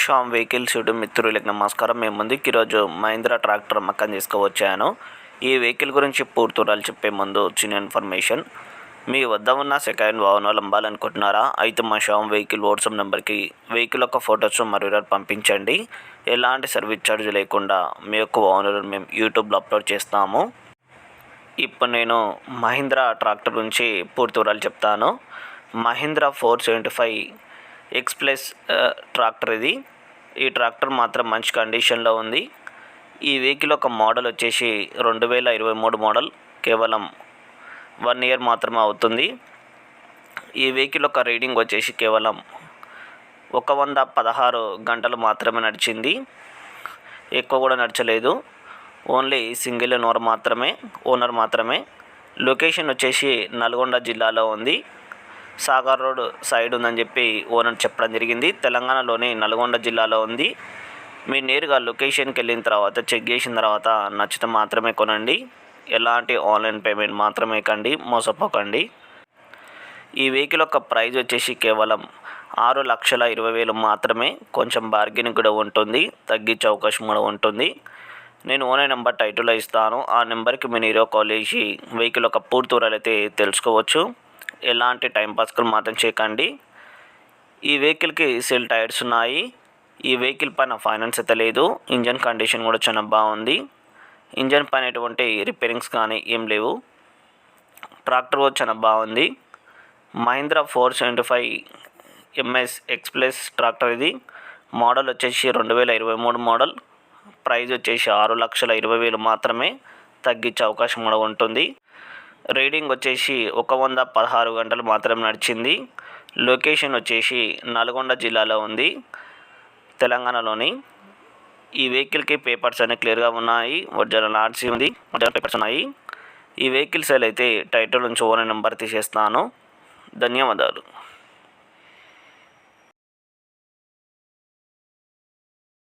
Shyam vehicles YouTube మిత్రులకు నమస్కారం. మేము ముందుకు ఈరోజు మహీంద్రా ట్రాక్టర్ అమ్మకం తీసుకువచ్చాను. ఈ వెహికల్ గురించి పూర్తురాలు చెప్పే ముందు చిన్న ఇన్ఫర్మేషన్. మీ వద్ద ఉన్న సెకండ్ వాహనాలు అమ్మాలనుకుంటున్నారా? అయితే మా షామ్ వెహికల్ వాట్సాప్ నెంబర్కి వెహికల్ యొక్క ఫొటోస్ మరియు పంపించండి. ఎలాంటి సర్వీస్ ఛార్జ్ లేకుండా మీ యొక్క వాహనాలను మేము యూట్యూబ్లో అప్లోడ్ చేస్తాము. ఇప్పుడు నేను మహీంద్రా ట్రాక్టర్ గురించి పూర్తి వివరాలు చెప్తాను. Mahindra four seventy five X plus tractor ఇది. ఈ ట్రాక్టర్ మాత్రం మంచి కండిషన్లో ఉంది. ఈ వెహికల్ ఒక మోడల్ వచ్చేసి రెండు వేల ఇరవై మూడు మోడల్ కేవలం వన్ ఇయర్ మాత్రమే అవుతుంది. ఈ వెహికల్ ఒక రీడింగ్ వచ్చేసి కేవలం ఒక వంద పదహారు గంటలు మాత్రమే నడిచింది. ఎక్కువ కూడా నడచలేదు. ఓన్లీ సింగిల్ ఓనర్ మాత్రమే ఓనర్ మాత్రమే. లొకేషన్ వచ్చేసి నల్గొండ జిల్లాలో ఉంది. సాగర్ రోడ్ సైడ్ ఉందని చెప్పి ఓనర్ చెప్పడం జరిగింది. తెలంగాణలోని నల్గొండ జిల్లాలో ఉంది. మీరు నేరుగా లొకేషన్కి వెళ్ళిన తర్వాత చెక్ చేసిన తర్వాత నచ్చితే మాత్రమే కొనండి. ఎలాంటి ఆన్లైన్ పేమెంట్ మాత్రమే కండి మోసపోకండి. ఈ వెహికల్ యొక్క ప్రైజ్ వచ్చేసి కేవలం ఆరు లక్షల ఇరవై వేలు మాత్రమే. కొంచెం బార్గెనింగ్ కూడా ఉంటుంది తగ్గించే అవకాశం కూడా ఉంటుంది. నేను ఓనర్ నెంబర్ టైటిల్లో ఇస్తాను. ఆ నెంబర్కి మీరు హీరో కాల్ చేసి వెహికల్ యొక్క పూర్తి వివరాలు అయితే తెలుసుకోవచ్చు. ఎలాంటి టైం పాస్కులు మాత్రం చేయకండి. ఈ వెహికల్కి సెల్ టైర్స్ ఉన్నాయి. ఈ వెహికల్ పైన ఫైనాన్స్ అయితే లేదు. ఇంజన్ కండిషన్ కూడా చాలా బాగుంది. ఇంజన్ పైన ఎటువంటి రిపేరింగ్స్ కానీ ఏం లేవు. ట్రాక్టర్ కూడా చాలా బాగుంది. Mahindra four seventy five MS express tractor ఇది. మోడల్ వచ్చేసి రెండు వేల ఇరవై మూడు మోడల్. ప్రైస్ వచ్చేసి ఆరు లక్షల ఇరవై వేలు మాత్రమే తగ్గించే అవకాశం కూడా ఉంటుంది. రీడింగ్ వచ్చేసి ఒక వంద పదహారు గంటలు మాత్రమే నడిచింది. లొకేషన్ వచ్చేసి నల్గొండ జిల్లాలో ఉంది తెలంగాణలోని. ఈ వెహికల్కి పేపర్స్ అన్ని క్లియర్గా ఉన్నాయి. ఒరిజినల్ ఆర్సీ ఉంది ఒరిజినల్ పేపర్స్ ఉన్నాయి. ఈ వెహికల్ సేల్ అయితే టైటిల్ నుంచి ఓనర్ నెంబర్ తీసేస్తాను. ధన్యవాదాలు.